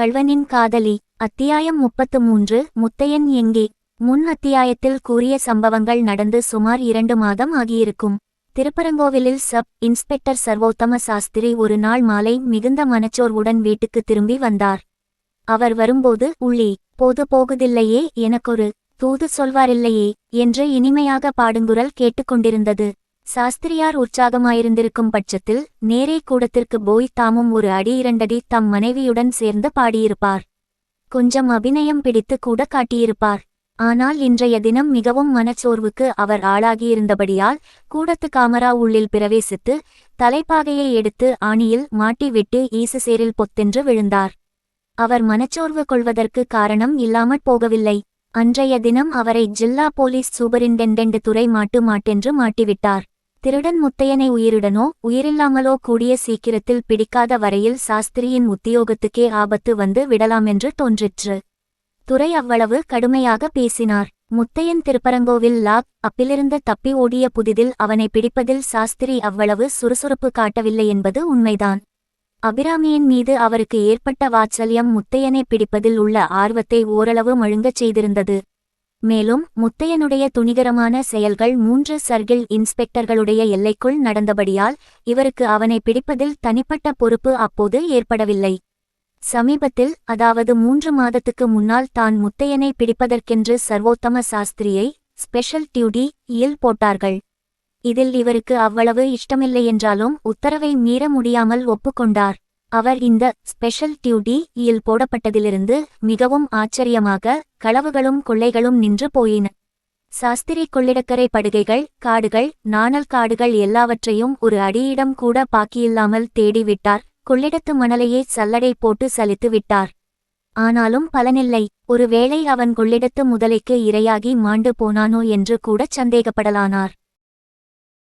கள்வனின் காதலி அத்தியாயம் முப்பத்து மூன்று முத்தையன் எங்கே? முன் அத்தியாயத்தில் கூறிய சம்பவங்கள் நடந்து சுமார் இரண்டு மாதம் ஆகியிருக்கும். திருப்பரங்கோவிலில் சப். இன்ஸ்பெக்டர் சர்வோத்தம சாஸ்திரி ஒரு நாள் மாலை மிகுந்த மனச்சோர்வுடன் வீட்டுக்கு திரும்பி வந்தார். அவர் வரும்போது உள்ளே போது போகுதில்லையே எனக்கொரு தூது சொல்வாரில்லையே என்று இனிமையாக பாடுங்குரல் கேட்டுக்கொண்டிருந்தது. சாஸ்திரியார் உற்சாகமாயிருந்திருக்கும் பட்சத்தில் நேரே கூடத்திற்கு போய் தாமும் ஒரு அடி இரண்டடி தம் மனைவியுடன் சேர்ந்து பாடியிருப்பார். கொஞ்சம் அபிநயம் பிடித்து கூட காட்டியிருப்பார். ஆனால் இன்றைய தினம் மிகவும் மனச்சோர்வுக்கு அவர் ஆளாகியிருந்தபடியால் கூடத்து காமரா உள்ளில் பிரவேசித்து தலைப்பாகையை எடுத்து ஆணியில் மாட்டிவிட்டு ஈசுசேரில் பொத்தென்று விழுந்தார். அவர் மனச்சோர்வு கொள்வதற்கு காரணம் இல்லாமற் போகவில்லை. அன்றைய தினம் அவரை ஜில்லா போலீஸ் சூப்பரிண்டெண்டெண்ட் துறை மாட்டு மாட்டென்று மாட்டிவிட்டார். திருடன் முத்தையனை உயிருடனோ உயிரில்லாமலோ கூடிய சீக்கிரத்தில் பிடிக்காத வரையில் சாஸ்திரியின் உத்தியோகத்துக்கே ஆபத்து வந்து விடலாமென்று தோன்றிற்று. துரை அவ்வளவு கடுமையாக பேசினார். முத்தையன் திருப்பரங்கோவில் லாக் அப்பிலிருந்து தப்பி ஓடிய புதிதில் அவனை பிடிப்பதில் சாஸ்திரி அவ்வளவு சுறுசுறுப்பு காட்டவில்லை என்பது உண்மைதான். அபிராமியின் மீது அவருக்கு ஏற்பட்ட வாச்சல்யம் முத்தையனை பிடிப்பதில் உள்ள ஆர்வத்தை ஓரளவு மழுங்கச் செய்திருந்தது. மேலும் முத்தையனுடைய துணிகரமான செயல்கள் மூன்று சர்கிள் இன்ஸ்பெக்டர்களுடைய எல்லைக்குள் நடந்தபடியால் இவருக்கு அவனை பிடிப்பதில் தனிப்பட்ட பொறுப்பு அப்போது ஏற்படவில்லை. சமீபத்தில் அதாவது மூன்று மாதத்துக்கு முன்னால் தான் முத்தையனை பிடிப்பதற்கென்று சர்வோத்தம சாஸ்திரியை ஸ்பெஷல் டியூடி இல் போட்டார்கள். இதில் இவருக்கு அவ்வளவு இஷ்டமில்லை என்றாலும் உத்தரவை மீற முடியாமல் ஒப்புக்கொண்டார். அவர் இந்த ஸ்பெஷல் டியூட்டி இல் போடப்பட்டதிலிருந்து மிகவும் ஆச்சரியமாக களவுகளும் கொள்ளைகளும் நின்று போயின. சாஸ்திரி கொள்ளிடக்கரை படுகைகள் காடுகள் நாணல் காடுகள் எல்லாவற்றையும் ஒரு அடியிடம் கூட பாக்கியில்லாமல் தேடிவிட்டார். கொள்ளிடத்து மணலையே சல்லடை போட்டு சலித்து விட்டார். ஆனாலும் பலனில்லை. ஒருவேளை அவன் கொள்ளிடத்து முதலைக்கு இரையாகி மாண்டு போனானோ என்று கூட சந்தேகப்படலானார்.